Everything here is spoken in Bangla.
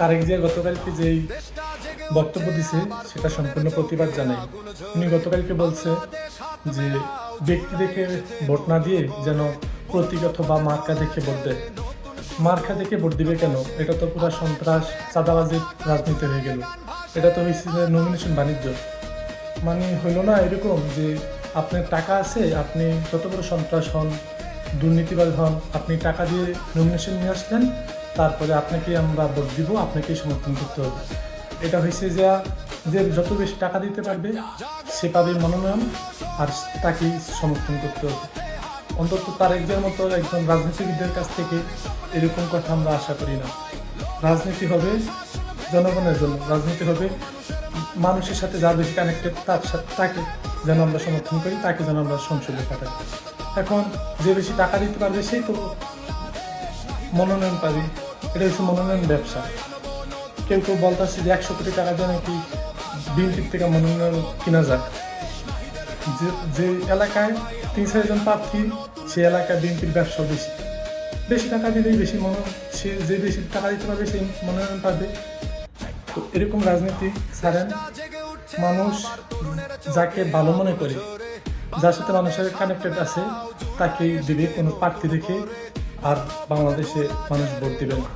তারেক জিয়া গতকালকে যেই বক্তব্য দিছে, সেটা সম্পূর্ণ প্রতিবাদ জানাই। উনি গতকালকে বলছে যে ব্যক্তি দেখে ভোট না দিয়ে যেন প্রতীক অথবা মার্কা দেখে ভোট দেয়। মার্কা দেখে ভোট দিবে কেন? এটা তো পুরো সন্ত্রাস, চাঁদাবাজির রাজনীতি হয়ে গেল। এটা তো হয়েছে যে নমিনেশন বাণিজ্য। মানে হইল না এরকম যে আপনার টাকা আছে, আপনি যত বড় সন্ত্রাস হন দুর্নীতিবাজ হন। আপনি টাকা দিয়ে নমিনেশন নিয়ে আসলেন, তারপরে আপনাকে আমরা ভোট দিব, আপনাকেই সমর্থন করতে হবে। এটা হয়েছে যে যে যত বেশি টাকা দিতে পারবে, সে পাবে মনোনয়ন, আর তাকেই সমর্থন করতে হবে। অন্তত তার একজন মতো একজন রাজনীতিবিদদের কাছ থেকে এরকম কথা আমরা আশা করি না। রাজনীতি হবে জনগণের জন্য, রাজনীতি হবে মানুষের সাথে যার বেশি কানেক্টেড তার সাথে, তাকে যেন আমরা সমর্থন করি, তাকে যেন আমরা সংসদে পাঠাই। এখন যে বেশি টাকা দিতে পারবে, সেই তো মনোনয়ন পাবে। এটা হচ্ছে মনোনয়ন ব্যবসা। কেউ কেউ বলতেছে যে একশো কোটি টাকা দিয়ে নাকি বিএনপির থেকে মনোনয়ন কিনা যায় যে যে এলাকায় তিন চারজন প্রার্থী সেই এলাকায় বিএনপির ব্যবসা বেশি। বেশি টাকা দিলেই বেশি মনো সে যে বেশি টাকা দিতে পারবে সেই মনোনয়ন পাবে। তো এরকম রাজনীতি ছাড়েন। মানুষ যাকে ভালো মনে করে, যার সাথে মানুষের কানেক্টেড আছে তাকে দিবে কোনো প্রার্থী দেখে আর বাংলাদেশে মানুষ ভোট দিবে না।